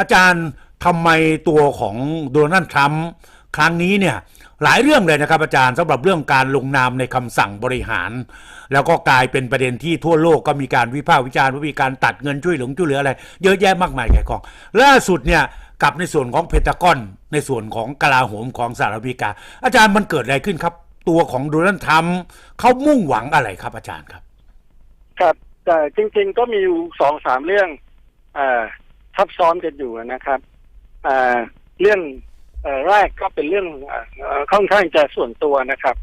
อาจารย์ทำไมตัวของโดนัลด์ทรัมป์ครั้งนี้เนี่ยหลายเรื่องเลยนะครับอาจารย์สำหรับเรื่องการลงนามในคำสั่งบริหาร แล้วก็กลายเป็นประเด็นที่ทั่วโลกก็มีการวิพากษ์วิจารณ์ว่ามีการตัดเงินช่วยหลือช่วยเหลืออะไร เยอะแยะมากมายแก่กองล่าสุดเนี่ยกับในส่วนของเพนทากอน ในส่วนของกลาโหมของสหรัฐอเมริกา อาจารย์มันเกิดอะไรขึ้นครับ ตัวของโดนัลด์ทรัมป์เขามุ่งหวังอะไรครับอาจารย์ครับ ครับแต่จริง ๆ ก็มีอยู่สองสามเรื่องอ่า ซับซ้อนกันอยู่นะครับอ่าเรื่องเอ่อแรกก็เป็นเรื่องอ่าเอ่อค่อนข้างจะส่วนตัวนะครับ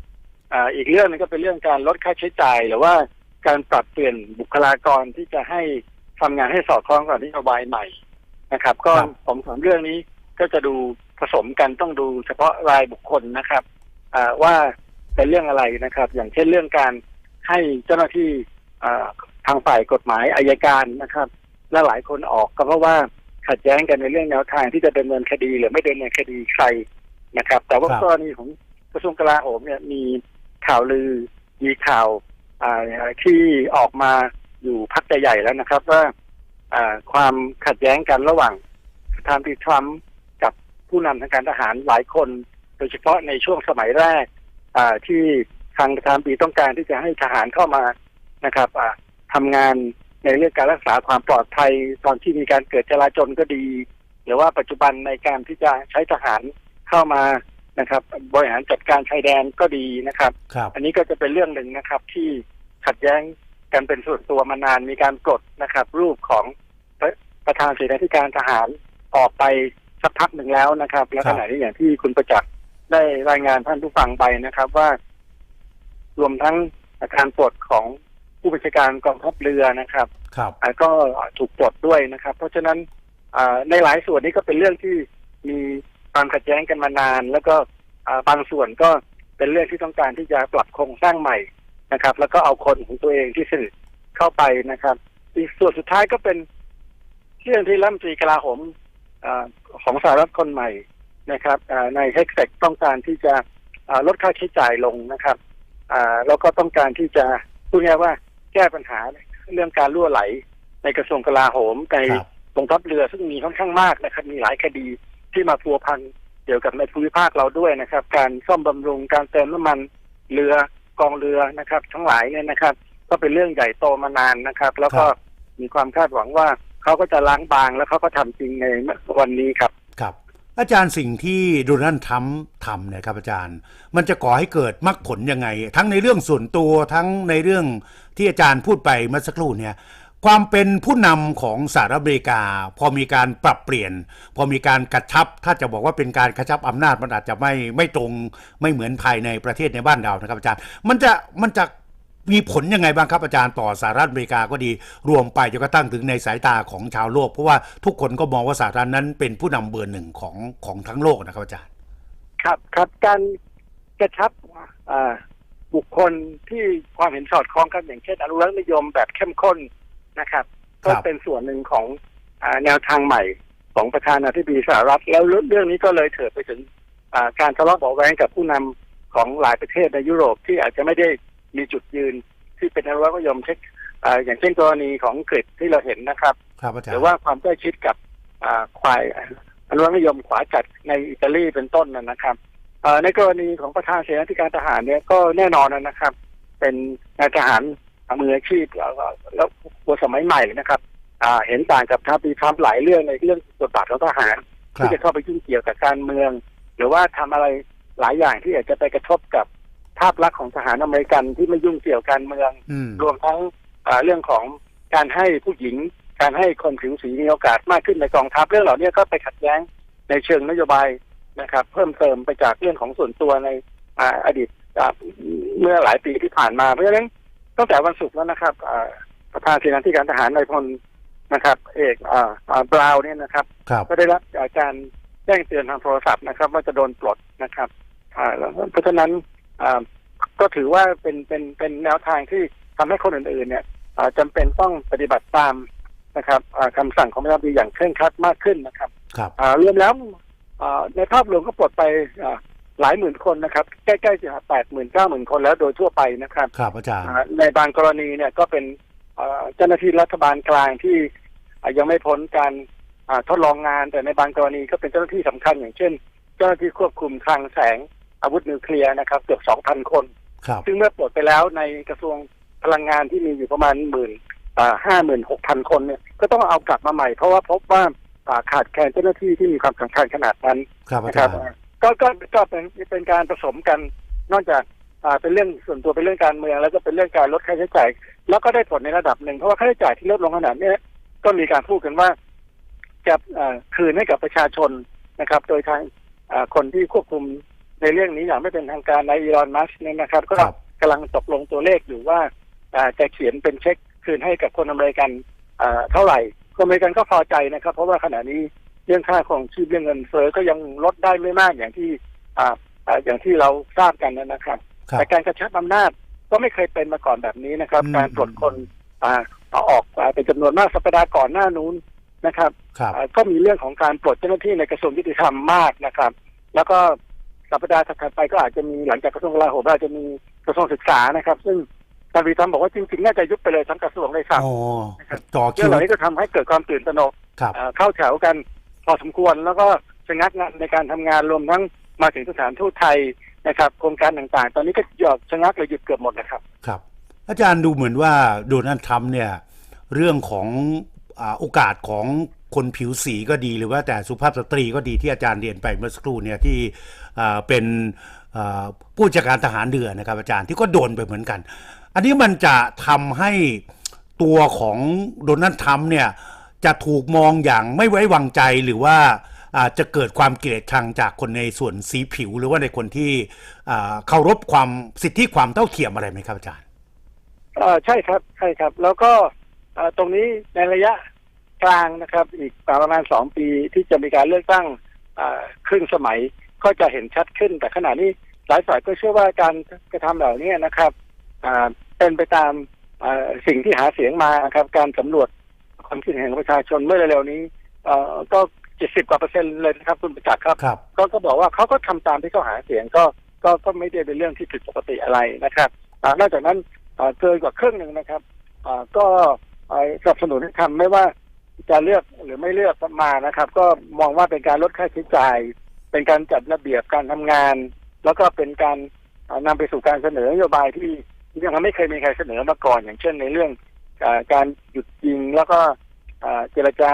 อ่าอีกเรื่องหนึงก็เป็นเรื่องการลดค่าใช้จ่าย หรือว่าการปรับเปลี่ยนบุคลากรที่จะให้ทำงานให้สอดคล้องกับนโยบายใหม่นะครับ ก็ครับผมสามเรื่องนี้ก็จะดูผสมกันต้องดูเฉพาะรายบุคคลนะครับอ่าว่าเป็นเรื่องอะไรนะครับ อย่างเช่นเรื่องการให้เจ้าหน้าที่อ่าทางฝ่ายกฎหมายอายการนะครับ และหลายคนออกก็เพราะว่าขัดแย้งกันในเรื่องแนวทางที่จะดำเนินคดีหรือไม่ดำเนินคดีใครนะครับ แต่ว่าครับ กรณีของกระทรวงกลาโหมเนี่ยมีข่าวลือมีข่าวอ่าที่ออกมาอยู่พักใหญ่ๆแล้วนะครับ ว่าอ่าความขัดแย้งกันระหว่างประธานาธิบดีทรัมป์กับผู้นำทางการทหารหลายคน โดยเฉพาะในช่วงสมัยแรก อ่าที่ทางประธานาธิบดีต้องการที่จะให้ทหารเข้ามานะครับอ่าทำงาน ในเรื่องการรักษาความปลอดภัยตอนที่มีการเกิดจลาจลก็ดี หรือว่าปัจจุบันในการที่จะใช้ทหารเข้ามานะครับ บริหารจัดการชายแดนก็ดีนะครับครับอันนี้ก็จะเป็นเรื่องหนึ่งนะครับ ที่ขัดแย้งกันเป็นส่วนตัวมานานมีการกดนะครับ รูปของประประธานเสนาธิการทหารออกไปสักพักหนึ่งแล้วนะครับ และครัขบณะนี้อย่างที่คุณประจักษ์ได้รายงานท่านผู้ฟังไปนะครับ ว่ารวมทั้งอาการปลดของ ผู้บัญชาการกองทัพเรือนะครับครับอ่าก็ถูกปลดด้วยนะครับ เพราะฉะนั้นอ่าในหลายส่วนนี้ก็เป็นเรื่องที่มีความขัดแย้งกันมานาน แล้วก็อ่าบางส่วนก็เป็นเรื่องที่ต้องการที่จะปรับโครงสร้างใหม่นะครับ แล้วก็เอาคนของตัวเองที่สนิทเข้าไปนะครับ อีกส่วนสุดท้ายก็เป็นเรื่องที่รัฐมนตรีกลาโหมอาของสหรัฐคนใหม่นะครับอ่าในเฮกเซกต้องการที่จะอ่าลดค่าใช้จ่ายลงนะครับอ่าแล้วก็ต้องการที่จะพูดง่ายๆว่า แก้ปัญหาเรื่องการรั่วไหล ในกระทรวงกลาโหมในครับกองทัพเรือซึ่งมีค่อนข้างมากนะครับ มีหลายคดีที่มาพัวพันเกี่ยวกับในภูมิภาคเราด้วยนะครับ การซ่อมบำรุงการเติมน้ำมันเรือกองเรือนะครับ ทั้งหลายเนี่ยนะครับ ก็เป็นเรื่องใหญ่โตมานานนะครับ แล้วก็ครับมีความคาดหวังว่าเขาก็จะล้างบางแล้วเขาก็ทำจริงในวันนี้ครับครับ อาจารย์สิ่งที่โดนัลด์ทรัมป์ทำเนี่ยครับอาจารย์ มันจะก่อให้เกิดมรรคผลยังไง ทั้งในเรื่องส่วนตัวทั้งในเรื่องที่อาจารย์พูดไปเมื่อสักครู่เนี่ยความเป็นผู้นำของสหรัฐอเมริกา พอมีการปรับเปลี่ยน พอมีการกระชับ ถ้าจะบอกว่าเป็นการกระชับอำนาจมันอาจจะไม่ไม่ตรงไม่เหมือนภายในประเทศในบ้านเรานะครับอาจารย์ มันจะมันจะ มีผลยังไงบ้างครับอาจารย์ต่อสหรัฐอเมริกาก็ดี รวมไปจนกระทั่งถึงในสายตาของชาวโลก เพราะว่าทุกคนก็มองว่าสหรัฐนั้นเป็นผู้นำเบอร์หนึ่งของของทั้งโลกนะครับอาจารย์ ครับครับการกระชับอ่าบุคคลที่ความเห็นสอดคล้องกันอย่างเช่นอนุรักษ์นิยมแบบเข้มข้นนะครับ ก็เป็นส่วนหนึ่งของอาแนวทางใหม่ของประธานาธิบดีสหรัฐ แล้วเรื่องนี้ก็เลยเถิดไปถึงอ่าการทะเลาะเบาะแว้งกับผู้นำของหลายประเทศในยุโรปที่อาจจะไม่ได้ มีจุดยืนที่เป็นอนุรักษ์นิยมเช่นอ่าอย่างเช่นกรณีของอังกฤษที่เราเห็นนะครับครับอาจารหย์รือว่าความใกล้ชิดกับอ่าควายอนุรักษ์นิยมขวาจัดในอิตาลีเป็นต้นนะนะครับเอ่อในกรณีของประธานเสนาธิการทหารเนี่ยก็แน่นอนนะครับ เป็นนายทหารมืออาชีพแล้วก็แล้วหัวสมัยใหม่นะครับอ่าเห็นต่างกับทัพปีทรัมป์หลายเรื่องในเรื่องบทบาทของทหารครัที่บจะเข้าไปยุ่งเกี่ยวกับการเมือง หรือว่าทำอะไรหลายอย่างที่อาจจะไปกระทบกับ ภาพลักษณ์ของทหารอเมริกันที่ไม่ยุ่งเกี่ยวการเมืองอืมรวมทั้งอ่าเรื่องของการให้ผู้หญิง การให้คนผิวสีมีโอกาสมากขึ้นในกองทัพเรื่องเหล่านี้ก็ไปขัดแย้งในเชิงนโยบายนะครับ เพิ่มเติมไปจากเรื่องของส่วนตัวในอ่าอดีตอ่าเมื่อหลายปีที่ผ่านมาเพราะฉะนั้นตั้งแต่วันศุกร์แล้วนะครับอ่าประธานเสนาธิการทหารนายพลนะครับ เอกอ่าอ่าบราวน์เนี่ยนะครับครับ ก็ได้รับอาการแจ้งเตือนทางโทรศัพท์นะครับ ว่าจะโดนปลดนะครับอ่าแล้วเพราะฉะนั้นอ่า ก็ถือว่าเป็นเป็นเป็นแนวทางที่ทำให้คนอื่นๆเนี่ยอ่าจำเป็นต้องปฏิบัติตามนะครับอ่าคำสั่งของประธานาธิบดีอย่างเคร่งครัดมากขึ้นนะครับครับอ่ารวมแล้วอ่าในภาพรวมก็ปลดไปอ่าหลายหมื่นคนนะครับ ใกล้ๆจะแปดหมื่นเก้าหมื่นคนแล้วโดยทั่วไปนะครับครับอาจารย์อ่าในบางกรณีเนี่ยก็เป็นเอ่อเจ้าหน้าที่รัฐบาลกลางที่อ่ายังไม่พ้นการอ่าทดลองงานแต่ในบางกรณีก็เป็นเจ้าหน้าที่สำคัญอย่างเช่น เจ้าหน้าที่ควบคุมคลังแสง อาวุธนิวเคลียร์นะครับ เกือบสองพันคนครับซึ่งเมื่อปลดไปแล้วในกระทรวงพลังงานที่มีอยู่ประมาณหมื่นห้าหมื่นหกพันคนเนี่ยก็ต้องเอากลับมาใหม่ เพราะว่าพบว่าอ่าขาดแคลนเจ้าหน้าที่ที่มีความสำคัญขนาดนั้นครับอานะคจารัรบย์ก็ก็ก็เป็นเป็นการผสมกันนอกจากอ่าเป็นเรื่องส่วนตัวเป็นเรื่องการเมืองแล้วก็เป็นเรื่องการลดค่าใช้จ่าย แล้วก็ได้ผลในระดับหนึ่งเพราะว่าค่าใช้จ่ายที่ลดลงขนาดเนี้ยก็มีการพูดกันว่าจะอ่าคืนให้กับประชาชนนะครับ โดยทางอ่าคนที่ควบคุม ในเรื่องนี้อย่างไม่เป็นทางการในอีลอนมัสเนี่ยนะครับ ก็ครับกำลังตกลงตัวเลขอยู่ว่าอ่าจะเขียนเป็นเช็คคืนให้กับคนอเมริกันอ่าเท่าไหร่คนอเมริกันก็พอใจนะครับ เพราะว่าขณะนี้เรื่องค่าของชีพเรื่องเงินเฟ้อก็ยังลดได้ไม่มากอย่างที่อ่าอ่าอย่างที่เราทราบกันนะครับครับแต่การกระชับอำนาจก็ไม่เคยเป็นมาก่อนแบบนี้นะครับอืมการตรวจคนอ่าเอาออกอ่าเป็นจำนวนมากสัปดาห์ก่อนหน้านู้นนะครับครับอ่าก็มีเรื่องของการปลดเจ้าหน้าที่ในกระทรวงยุติธรรมมากนะครับ แล้วก็ สัปดาห์ถัดไปก็อาจจะมีหลังจากกระทรวงกลาโหมอาจจะมีกระทรวงศึกษานะครับ ซึ่งการวีทำบอกว่าจริงๆน่าจะยุบไปเลยทั้งกระทรวงเลยครับโอ้ต่อเรื่คิองวเหล่านี้ก็ทำให้เกิดความตื่นตระหนกครับอ่าเข้าแถวกันพอสมควรแล้วก็ชะงักงานในการทำงานรวมทั้งมาถึงสถานทูตไทยนะครับโครงการต่างๆ ตอนนี้ก็หยอดชะงักเลยหยุดเกือบหมดนะครับ ครับ อาจารย์ดูเหมือนว่าโดนัลด์ทรัมป์เนี่ย เรื่องของอาโอกาสของ คนผิวสีก็ดีหรือว่าแต่สุภาพสตรีก็ดีที่อาจารย์เรียนไปเมื่อสักครู่เนี่ยที่เป็นผู้จัดการทหารเรือนะครับอาจารย์ที่ก็โดนไปเหมือนกัน อันนี้มันจะทำให้ตัวของโดนัลด์ทรัมป์เนี่ยจะถูกมองอย่างไม่ไว้วางใจหรือว่าอาจจะเกิดความเกลียดชังจากคนในส่วนสีผิว หรือว่าในคนที่เคารพความสิทธิความเท่าเทียมอะไรไหมครับอาจารย์ใช่ครับใช่ครับ แล้วก็ตรงนี้ในระยะ กลางนะครับ อีกประมาณสองปีที่จะมีการเลือกตั้งเอ่อครึ่งสมัยก็จะเห็นชัดขึ้น แต่ขณะนี้หลายฝ่ายก็เชื่อว่าการกระทำเหล่านี้นะครับอ่าเป็นไปตามอ่าสิ่งที่หาเสียงมาครับ การสำรวจความคิดเห็นของประชาชนเมื่อเร็วๆนี้เอ่อก็เจ็ดสิบกว่าเปอร์เซ็นต์เลยนะครับ คุณประจักษ์ครับครับก็ก็บอกว่าเขาก็ทำตามที่เขาหาเสียงก็ก็ก็ไม่ได้เป็นเรื่องที่ผิดปกติอะไรนะครับอ่านอกจากนั้นอ่าเกินกว่าครึ่งหนึ่งนะครับอ่าก็อ่าสนับสนุนให้ทำไม่ว่า จะเลือกหรือไม่เลือกมานะครับ ก็มองว่าเป็นการลดค่าใช้จ่าย เป็นการจัดระเบียบการทำงาน แล้วก็เป็นการอ่านำไปสู่การเสนอนโยบายที่ยังไม่เคยมีใครเสนอมาก่อน อย่างเช่นในเรื่องอาการหยุดยิงแล้วก็อ่าเจรจา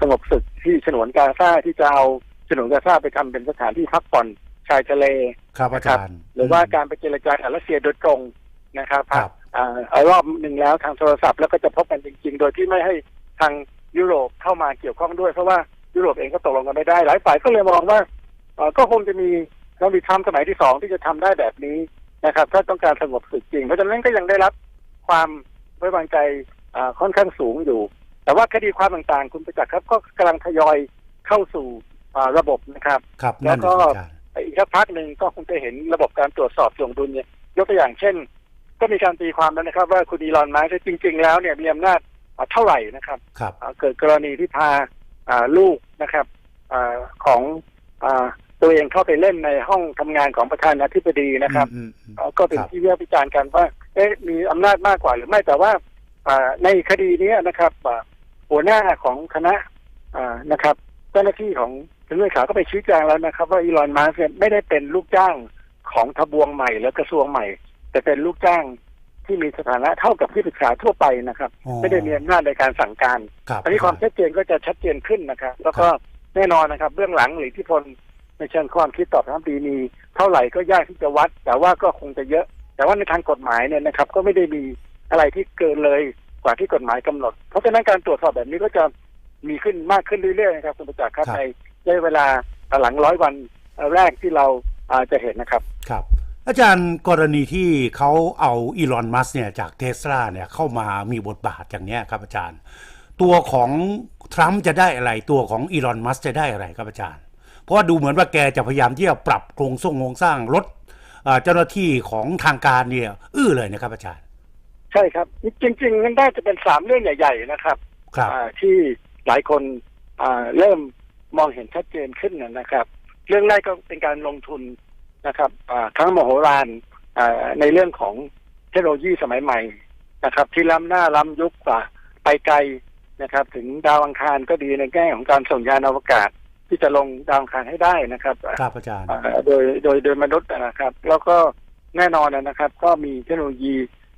สงบศึกที่ฉนวนกาซาที่จะเอาฉนวนกาซาไปทำเป็นสถานที่พักผ่อนชายทะเลครับอาจารย์หรือว่าการไปเจรจากับรัสเซียโดยตรงนะครับครับอ่าเอารอบหนึ่งแล้วทางโทรศัพท์แล้วก็จะพบกันจริง ๆ โดยที่ไม่ให้ทาง ยุโรปเข้ามาเกี่ยวข้องด้วย เพราะว่ายุโรปเองก็ตกลงกันไม่ได้ หลายฝ่ายก็เลยมองว่าเอ่อก็คงจะมีเรามีทำสมัยที่สองที่จะทำได้แบบนี้นะครับ ถ้าต้องการสงบสุขจริง เพราะฉะนั้นก็ยังได้รับความไว้วางใจอ่าค่อนข้างสูงอยู่ แต่ว่าคดีความต่างๆ คุณประจักษ์ครับ ก็กำลังทยอยเข้าสู่อ่าระบบนะครับครับแล้นั่วนก็สิอาจารย์อีกสักพักหนึ่งก็คงจะเห็นระบบการตรวจสอบถ่วงดุลเนี่ยยกตัวอย่างเช่น ก็มีการตีความแล้วนะครับ ว่าคุณอีลอนมัสก์จริง ๆ แล้วเนี่ยมีอำนาจอ่า เท่าไหร่นะครับครับอ่าเกิดกรณีที่พาอ่าลูกนะครับอาของอาตัวเองเข้าไปเล่นในห้องทำงานของประธานาธิบดีนะครับอืมอืมอ่าก็เป็นครับที่วิพากษ์วิจารณ์กันว่า เอ๊ะมีอำนาจมากกว่าหรือไม่แต่ว่าอ่าในคดีเนี้ยนะครับอ่าหัวหน้าของคณะอ่านะครับ เจ้าหน้าที่ของถึงเลขาก็ไปชี้แจงแล้วนะครับ ว่าอีลอนมัสก์เนี่ยไม่ได้เป็นลูกจ้างของทบวงใหม่หรือกระทรวงใหม่ แต่เป็นลูกจ้าง ที่มีสถานะเท่ากับที่ปรึกษาทั่วไปนะครับอ๋อไม่ได้มีอำนาจในการสั่งการครับอันนี้ความชัดเจนก็จะชัดเจนขึ้นนะครับ แล้วก็แน่นอนนะครับ เบื้องหลังหรืออิทธิพลในเชิงความคิดต่อรัฐมนตรีมีเท่าไหร่ก็ยากที่จะวัด แต่ว่าก็คงจะเยอะ แต่ว่าในทางกฎหมายเนี่ยนะครับ ก็ไม่ได้มีอะไรที่เกินเลยกว่าที่กฎหมายกำหนด เพราะฉะนั้นการตรวจสอบแบบนี้ก็จะมีขึ้นมากขึ้นเรื่อยๆนะครับคุณประจักษ์ครับในระยะเวลาหลังร้อยวันแรกที่เราอ่าจะเห็นนะครับครับ อาจารย์กรณีที่เขาเอาอีลอนมัสเนี่ยจากเทสลาเนี่ยเข้ามามีบทบาทอย่างเนี้ยครับอาจารย์ ตัวของทรัมป์จะได้อะไรตัวของอีลอนมัสจะได้อะไรครับอาจารย์ เพราะว่าดูเหมือนว่าแกจะพยายามที่จะปรับโครงสร้างโครงสร้างลดอ่าเจ้าหน้าที่ของทางการเนี่ยอื้อเลยนะครับอาจารย์ ใช่ครับ จริงๆมันน่าจะเป็นสามเรื่องใหญ่ ๆ นะครับครับอ่าที่หลายคนอ่าเริ่มมองเห็นชัดเจนขึ้นนะนะครับ เรื่องแรกก็เป็นการลงทุน นะครับอ่าครั้งมโหฬารอ่าในเรื่องของเทคโนโลยีสมัยใหม่นะครับ ที่ล้ำหน้าล้ำยุคกว่าไปไกลนะครับ ถึงดาวอังคารก็ดีในแง่ของการส่งยานอวกาศที่จะลงดาวอังคารให้ได้นะครับครับอาจารย์เอ่อโดยโดยโดยมนุษย์นะครับ แล้วก็แน่นอนนะครับ ก็มีเทคโนโลยี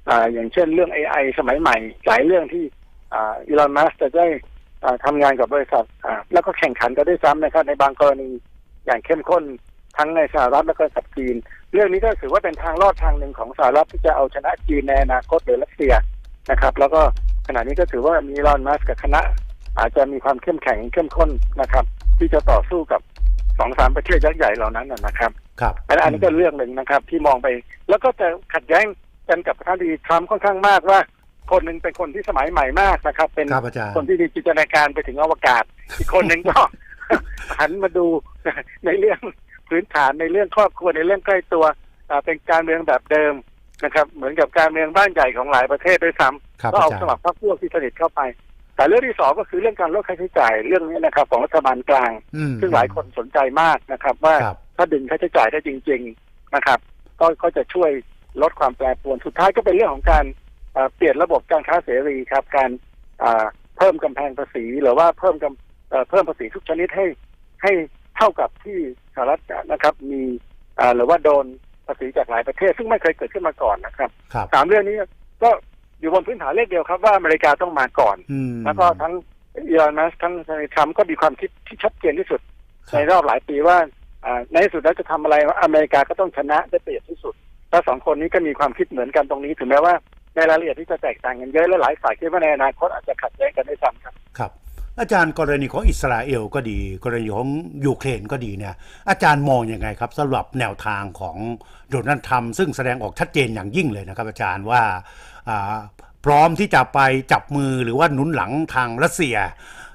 อ่าอย่างเช่นเรื่อง AI สมัยใหม่ หลายเรื่องที่อีลอนมัสจะได้อ่าทำงานกับบริษัทอ่าแล้วก็แข่งขันกันด้วยซ้ำนะครับ ในบางกรณีอย่างเข้มข้น ทั้งในสหรัฐแล้วก็กับจีน เรื่องนี้ก็ถือว่าเป็นทางรอดทางหนึ่งของสหรัฐที่จะเอาชนะจีนในอนาคตหรือรัสเซียนะครับ แล้วก็ขณะนี้ก็ถือว่ามีอีลอนมัสกับคณะ อาจจะมีความเข้มแข็งเข้มข้นนะครับ ที่จะต่อสู้กับสองสามประเทศยักษ์ใหญ่เหล่านั้นนะนะครับครับอันอันนี้ก็เรื่องหนึ่งนะครับ ที่มองไป แล้วก็จะขัดแย้งกันกับประธานาธิบดีทรัมป์ค่อนข้างมากว่า คนหนึ่งเป็นคนที่สมัยใหม่มากนะครับ เป็นครับอาจารย์คนที่มีจินตนาการไปถึงอวกาศ อีกคนหนึ่งก็หันมาดูในเรื่อง พื้นฐานในเรื่องครอบครัวในเรื่องใกล้ตัวอ่าเป็นการเมืองแบบเดิมนะครับ เหมือนกับการเมืองบ้านใหญ่ของหลายประเทศด้วยซ้ครับำก็เอาอาจารย์สมัครพรรคพวกที่สนิทเข้าไป แต่เรื่องที่สองก็คือเรื่องการลดค่าใช้จ่ายเรื่องนี้นะครับ ของรัฐบาลกลางอืมซึ่งหลายคนสนใจมากนะครับ ว่าครับถ้าดึงค่าใช้จ่ายได้จริง ๆนะครับ ก็ก็จะช่วยลดความแปรปรวนสุดท้ายก็เป็นเรื่องของการเอ่อเปลี่ยนระบบการค้าเสรีครับ การอ่าเพิ่มกำแพงภาษีหรือว่าเพิ่มกำเอ่อเพิ่มภาษีทุกชนิดให้ให้ เท่ากับที่สหรัฐนะครับ มีอ่าหรือว่าโดนภาษีจากหลายประเทศ ซึ่งไม่เคยเกิดขึ้นมาก่อนนะครับครับสามเรื่องนี้ก็อยู่บนพื้นฐานเลขเดียวครับว่าอเมริกาต้องมาก่อนอืมแล้วก็ทั้งอีลอนมัสทั้งทรัมป์ก็มีความคิดที่ชัดเจนที่สุดคในรับรอบหลายปีว่าอ่าในที่สุดแล้วจะทำอะไรอเมริกาก็ต้องชนะได้เปรียบที่สุดแล้วสองคนนี้ก็มีความคิดเหมือนกันตรงนี้ถึงแม้ว่าในรายละเอียดที่จะแตกต่างกันเยอะและหลายฝ่ายคิดว่าในอนาคตอาจจะขัดแย้งกันด้วยซ้ำครับ ครับ อาจารย์กรณีของอิสราเอลก็ดี กรณีของยูเครนก็ดีเนี่ยอาจารย์มองยังไงครับสำหรับแนวทางของโดนัลด์ทรัมป์ซึ่งแสดงออกชัดเจนอย่างยิ่งเลยนะครับ อาจารย์ว่าพร้อมที่จะไปจับมือหรือว่าหนุนหลังทางรัสเซีย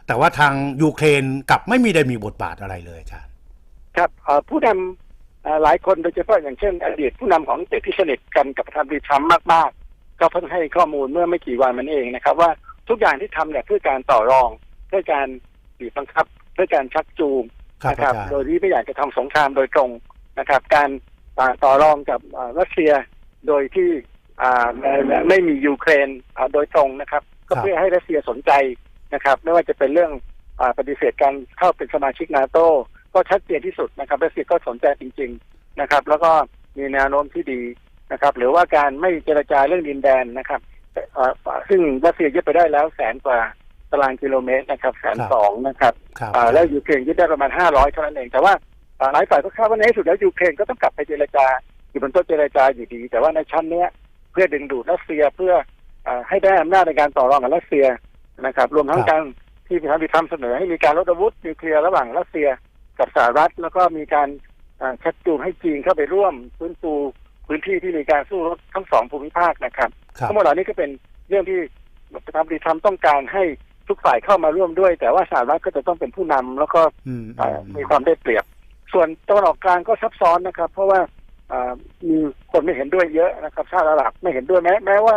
แต่ว่าทางยูเครนกลับไม่มีได้มีบทบาทอะไรเลยอาจารย์ ครับผู้นำหลายคนโดยเฉพาะอย่างเช่น อดีตผู้นำของอังกที่สนิทกันกับประธานดีทรัมป์มากๆ ก็เพิ่งให้ข้อมูลเมื่อไม่กี่วันมันเองนะครับ ว่าทุกอย่างที่ทำเนี่ยเพื่อการต่อรอง เพื่อการบีบบังคับ เพื่อการชักจูงครับนะครับอาจารย์โดยที่ไม่อยากจะทำสงครามโดยตรงนะครับ การอ่าต่อรองกับอ่ารัสเซียโดยที่อ่าไม่ไม่มียูเครนอ่าโดยตรงนะครับ ก็เพื่อให้รัสเซียสนใจนะครับ ไม่ว่าจะเป็นเรื่องอาปฏิเสธการเข้าเป็นสมาชิกนาโตก็ชัดเจนที่สุดนะครับรัสเซียก็สนใจจริง ๆนะครับ แล้วก็มีแนวโน้มที่ดีนะครับ หรือว่าการไม่เจรจาเรื่องดินแดนนะครับเอ่อซึ่งรัสเซียยึดไปได้แล้วแสนกว่าตารางกิโลเมตรนะครับแสนสองนะครับครับอ่าแล้วยูเครนยึดได้ประมาณ500เท่านั้นเอง แต่ว่าอ่าหลายฝ่ายก็คาดว่าในที่สุดแล้วยูเครนก็ต้องกลับไปเจรจาอยู่บนโต๊ะเจรจาอยู่ดี แต่ว่าในชั้นเนี้ยเพื่อดึงดูดรัสเซียเพื่ออาให้ได้อำนาจในการต่อรองกับรัสเซียนะครับ รวมทั้งครับการที่ประธานาธิบดีทรัมป์เสนอให้มีการลดอาวุธนิวเคลียร์ระหว่างรัสเซียกับสหรัฐ แล้วก็มีการอ่าชักจูงให้จีนเข้าไปร่วมฟื้นฟูพื้นที่ที่มีการสู้รบทั้งสองภูมิภาคนะครับครับทั้งหมดเหล่านี้ก็เป็นเรื่องที่ประธานาธิบดีทรัมป์ต้องการให้ ทุกฝ่ายเข้ามาร่วมด้วย แต่ว่าสหรัฐก็จะต้องเป็นผู้นำแล้วก็อืมเอ่อมีความได้เปรียบ ส่วนตะวันออกกลางก็ซับซ้อนนะครับ เพราะว่าเอ่อมีคนไม่เห็นด้วยเยอะนะครับชาติอาหรับไม่เห็นด้วยแม้แม้ว่า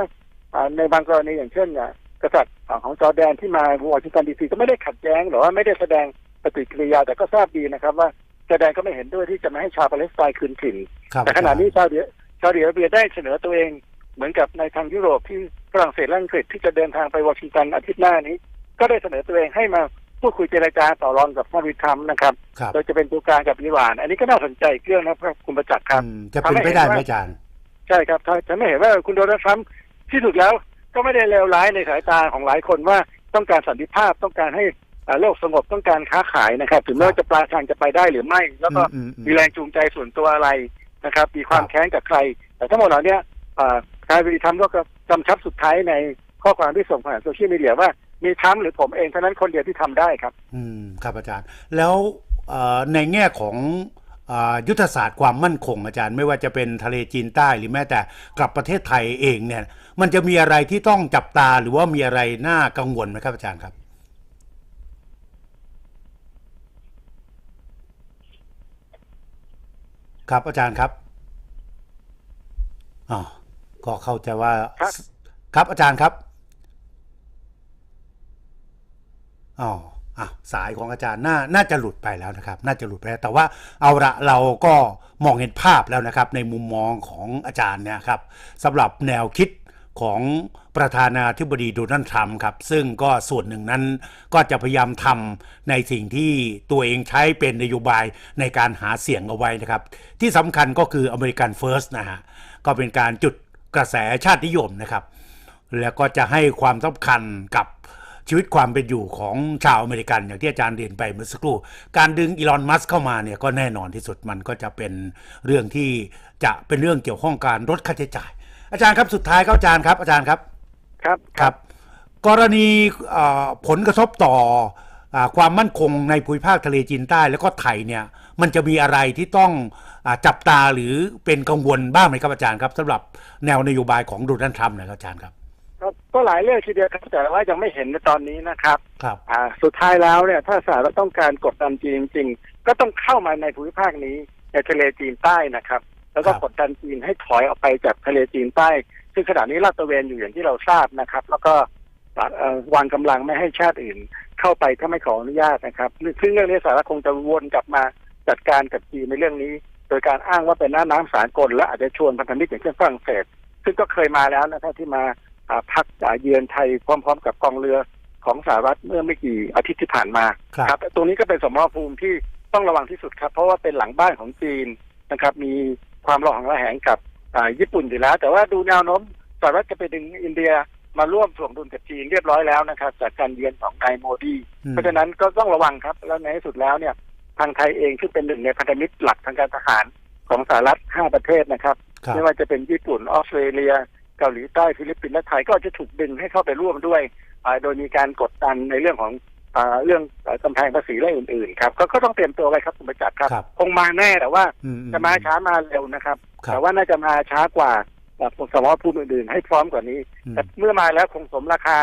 อ่าในบางกรณีอย่างเช่นอะกษัตริย์ของจอร์แดนที่มาวอชิงตันดีซีก็ไม่ได้ขัดแย้งหรือว่าไม่ได้แสดงปฏิกิริยาแต่ก็ทราบดีนะครับ ว่าจอร์แดนก็ไม่เห็นด้วยที่จะไม่ให้ชาวปาเลสไตน์คืนถิ่นครับแต่ขณะนี้ซาอุดิซาอุดิอาระเบียได้เสนอตัวเองเหมือนกับในทางยุโรปที่ฝรั่งเศสและอังกฤษที่จะเดินทางไปวอชิงตันอาทิตย์หน้านี้ ก็ได้เสนอตัวเองให้มาพูดคุยเจรจาต่อรองกับนาวิทรัมป์นะครับครับโดยจะเป็นตัวกลางกับอิหร่าน อันนี้ก็น่าสนใจอีกเรื่องนะครับคุณประจักษ์ครับอืมจะเป็นไปได้ไหมอาจารย์ใช่ครับถ้าจะไม่เห็นว่าคุณโดนัลด์ทรัมป์ที่สุดแล้วก็ไม่ได้เลวร้ายในสายตาของหลายคนว่าต้องการสันติภาพต้องการให้อ่าโลกสงบต้องการค้าขายนะครับ ถึงแม้ว่าจะปลายทางจะไปได้หรือไม่ แล้วก็อืมอืมมีแรงจูงใจส่วนตัวอะไรนะครับ มีความครับแค้นกับใคร แต่ทั้งหมดเหล่านี้อ่าทางวิธีทำก็กำชับสุดท้ายในข้อความที่ส่งผ่านโซเชียลมีเดียว่า มีทรัมป์หรือผมเองเท่านั้นคนเดียวที่ทำได้ครับ อืมครับอาจารย์ แล้วเอ่อในแง่ของเอ่อยุทธศาสตร์ความมั่นคงอาจารย์ ไม่ว่าจะเป็นทะเลจีนใต้หรือแม้แต่กลับประเทศไทยเองเนี่ย มันจะมีอะไรที่ต้องจับตาหรือว่ามีอะไรน่ากังวลไหมครับอาจารย์ครับครับอาจารย์ครับอ๋อก็เข้าใจว่า ครับครับอาจารย์ครับ อ๋ออะสายของอาจารย์น่าน่าจะหลุดไปแล้วนะครับ น่าจะหลุดไปแล้วแต่ว่าเอาละเราก็มองเห็นภาพแล้วนะครับ ในมุมมองของอาจารย์เนี่ยครับสำหรับแนวคิดของประธานาธิบดีโดนัลด์ทรัมป์ครับ ซึ่งก็ส่วนหนึ่งนั้นก็จะพยายามทำในสิ่งที่ตัวเองใช้เป็นนโยบายในการหาเสียงเอาไว้นะครับ ที่สำคัญก็คืออเมริกันเฟิร์สนะฮะก็เป็นการจุดกระแสชาตินิยมนะครับ แล้วก็จะให้ความสำคัญกับ ชีวิตความเป็นอยู่ของชาวอเมริกันอย่างที่อาจารย์เรียนไปเมื่อสักครู่ การดึงอีลอนมัสเข้ามาเนี่ยก็แน่นอนที่สุดมันก็จะเป็นเรื่องที่จะเป็นเรื่องเกี่ยวข้องการลดค่าใช้จ่าย อาจารย์ครับสุดท้ายครับอาจารย์ครับ อาจารย์ครับครับครับ กรณีเอ่อผลกระทบต่ออาความมั่นคงในภูมิภาคทะเลจีนใต้แล้วก็ไทยเนี่ย มันจะมีอะไรที่ต้องอาจับตาหรือเป็นกังวลบ้างไหมครับอาจารย์ครับสำหรับแนวนโยบายของโดนัลด์ทรัมป์นะครับอาจารย์ครับ ก็ก็หลายเรื่องทีเดียวครับแต่ว่ายังไม่เห็นในตอนนี้นะครับครับอ่าสุดท้ายแล้วเนี่ย ถ้าสหรัฐต้องการกดดันจีนจริงๆก็ต้องเข้ามาในภูมิภาคนี้ในทะเลจีนใต้นะครับ แล้วก็ครับกดดันจีนให้ถอยออกไปจากทะเลจีนใต้ ซึ่งขณะนี้ลาดตระเวนอยู่อย่างที่เราทราบนะครับ แล้วก็เอ่อวางกำลังไม่ให้ชาติอื่น เข้าไปถ้าไม่ขออนุญาตนะครับซึ่งเรื่องนี้สหรัฐคงจะวนกลับมาจัดการกับจีนในเรื่องนี้ โดยการอ้างว่าเป็นหน้าน้ำสากลและอาจจะชวนพันธมิตรอย่างเช่นฝรั่งเศส ซึ่งก็เคยมาแล้วนะครับที่มาอ่า พักอ่าเยือนไทยพร้อม ๆ กับกองเรือของสหรัฐเมื่อไม่กี่อาทิตย์ที่ผ่านมาครับตรงนี้ก็เป็นสมรภูมิที่ต้องระวังที่สุดครับ เพราะว่าเป็นหลังบ้านของจีนนะครับ มีความระหองระแหงกับอ่าญี่ปุ่นอยู่แล้ว แต่ว่าดูแนวโน้มสหรัฐจะไปดึงอินเดียมาร่วมถ่วงดุลกับจีนเรียบร้อยแล้วนะครับ จากการเยือนของนายโมดีอืมเพราะฉะนั้นก็ต้องระวังครับ แล้วในที่สุดแล้วเนี่ย ทางไทยเองซึ่งเป็นหนึ่งในพันธมิตรหลักทางการทหารของสหรัฐห้าประเทศนะครับครับไม่ว่าจะเป็นญี่ปุ่นออสเตรเลีย เกาหลีใต้ฟิลิปปินส์และไทยก็จะถูกดึงให้เข้าไปร่วมด้วยอ่าโดยมีการกดดันในเรื่องของอ่าเรื่องเอ่อกำแพงภาษีและอื่นๆครับก็ก็ต้องเตรียมตัวไว้ครับคุณประจักษ์ครับครับคงมาแน่แต่ว่าอือืจะมาช้ามาเร็วนะครับครับ แต่ว่าน่าจะมาช้ากว่าอ่าสมรภูมิอื่นๆให้พร้อมกว่านี้อืมแต่เมื่อมาแล้วคงสมราคา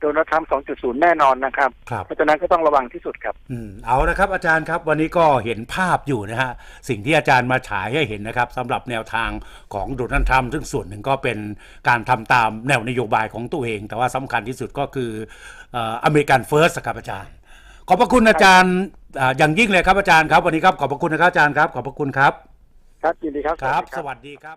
โดนัลด์ทรัมป์2.0แน่นอนนะครับครับ เพราะฉะนั้นก็ต้องระวังที่สุดครับ อืมเอาละครับอาจารย์ครับวันนี้ก็เห็นภาพอยู่นะฮะสิ่งที่อาจารย์มาฉายให้เห็นนะครับสำหรับแนวทางของโดนัลด์ทรัมป์ซึ่งส่วนหนึ่งก็เป็นการทำตามแนวนโยบายของตัวเอง แต่ว่าสำคัญที่สุดก็คือเอ่ออเมริกันเฟิร์สครับอาจารย์ ขอบพระคุณอาจารย์อ่าอย่างยิ่งเลยครับอาจารย์ครับวันนี้ครับขอบพระคุณนะครับอาจารย์ครับ ขอบพระคุณครับ ครับยินดีครับครับ สวัสดีสวัสดีครับ